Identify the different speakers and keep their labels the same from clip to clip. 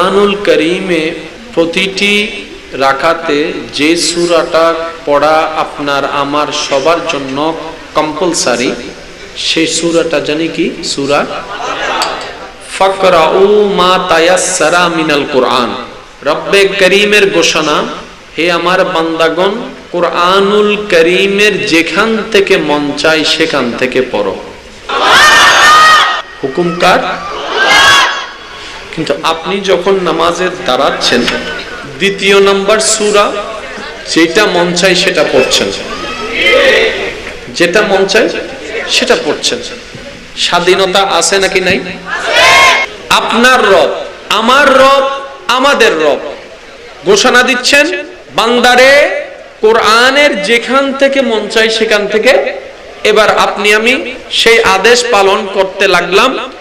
Speaker 1: কোরআনুল করিমে প্রতিটি রাখাতে যে সুরাটা পড়া আপনার, আমার, সবার জন্য কম্পালসারি সেই সুরাটা জানি কি? সুরা ফাকরাউ মা তায়াসসারা মিনাল কোরআন। রব্বে করিমের ঘোষণা, হে আমার বান্দাগণ, কোরআনুল করিমের যেখান থেকে মন চাই সেখান থেকে পড়ো। হুকুম কার? কিন্তু আপনি যখন নামাজে দাঁড়াচ্ছেন, দ্বিতীয় নাম্বার সুরা, যেটা মন চাই সেটা পড়ছেন। যেটা মন চাই সেটা পড়ছেন। স্বাধীনতা আছে নাকি নাই? আপনার রব, আমার রব, আমাদের রব। ঘোষণা দিচ্ছেন, বান্দারে, কোরআনের যেখান থেকে মন চাই সেখান থেকে। এবার আপনি আমি সেই আদেশ পালন করতে লাগলাম।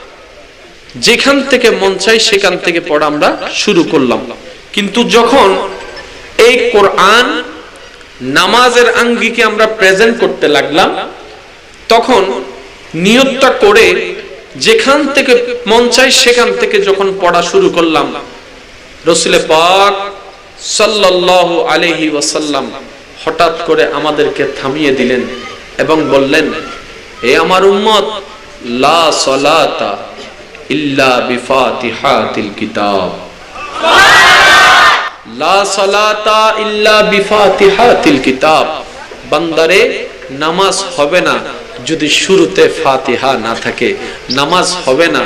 Speaker 1: যেখান থেকে মন চাই সেখান থেকে পড়া আমরা শুরু করলাম। কিন্তু যখন এই কোরআন নামাজের আঙ্গিকে আমরা প্রেজেন্ট করতে লাগলাম, তখন নিয়তটা করে যেখান থেকে মন চাই সেখান থেকে যখন পড়া শুরু করলাম, রসুলে পাক সাল্লাল্লাহু আলাইহি ওয়াসাল্লাম হঠাৎ করে আমাদেরকে থামিয়ে দিলেন এবং বললেন, এ আমার উম্মত, লা সালাতা ইল্লা বিফাতিহাতিল কিতাব লা সালাতা ইল্লা বিফাতিহাতিল কিতাব বান্দারে নামাজ হবে না যদি শুরুতে ফাতিহা না থাকে নামাজ হবে না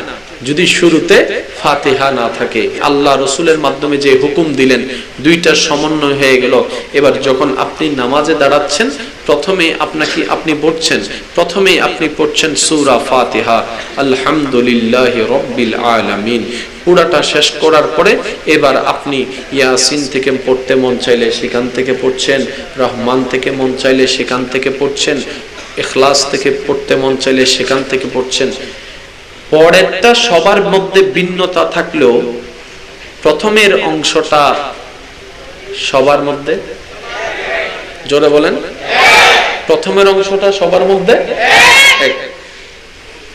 Speaker 1: যদি শুরুতে ফাতিহা না থাকে, আল্লাহ রসুলের মাধ্যমে যে হুকুম দিলেন, দুইটা সমন্বয় হয়ে গেল। এবার যখন আপনি নামাজে দাঁড়াচ্ছেন, প্রথমে আপনাকে আপনি পড়ছেন প্রথমেই আপনি পড়ছেন সূরা ফাতিহা। আলহামদুলিল্লাহ রব্বিল আলামিন। পুরাটা শেষ করার পরে এবার আপনি ইয়াসিন থেকে পড়তে মন চাইলে সেখান থেকে পড়ছেন, রহমান থেকে মন চাইলে সেখান থেকে পড়ছেন, ইখলাস থেকে পড়তে মন চাইলে সেখান থেকে পড়ছেন। পরেরটা সবার মধ্যে ভিন্নতা থাকলেও প্রথমের অংশটা সবার মধ্যে? জোরে বলেন। প্রথমের অংশটা সবার মধ্যে?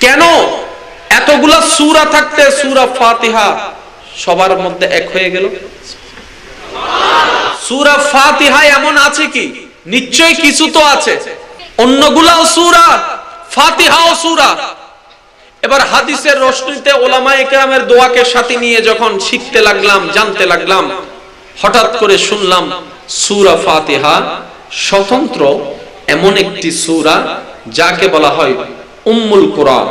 Speaker 1: কেন? এতগুলা সুরা থাকতে সুরা ফাতিহা সবার মধ্যে এক হয়ে গেল? সুরা ফাতিহা এমন আছে কি? নিশ্চয় কিছু তো আছে। অন্যগুলাও সুরা, ফাতিহাও সুরা। এবার হাদিসের রশ্মিতে ওলামা একরামের দোয়াকে সাথে নিয়ে যখন শিখতে লাগলাম, জানতে লাগলাম, হঠাৎ করে শুনলাম সুরা ফাতেহা স্বতন্ত্র এমন একটি সুরা যাকে বলা হয় উম্মুল কোরআন।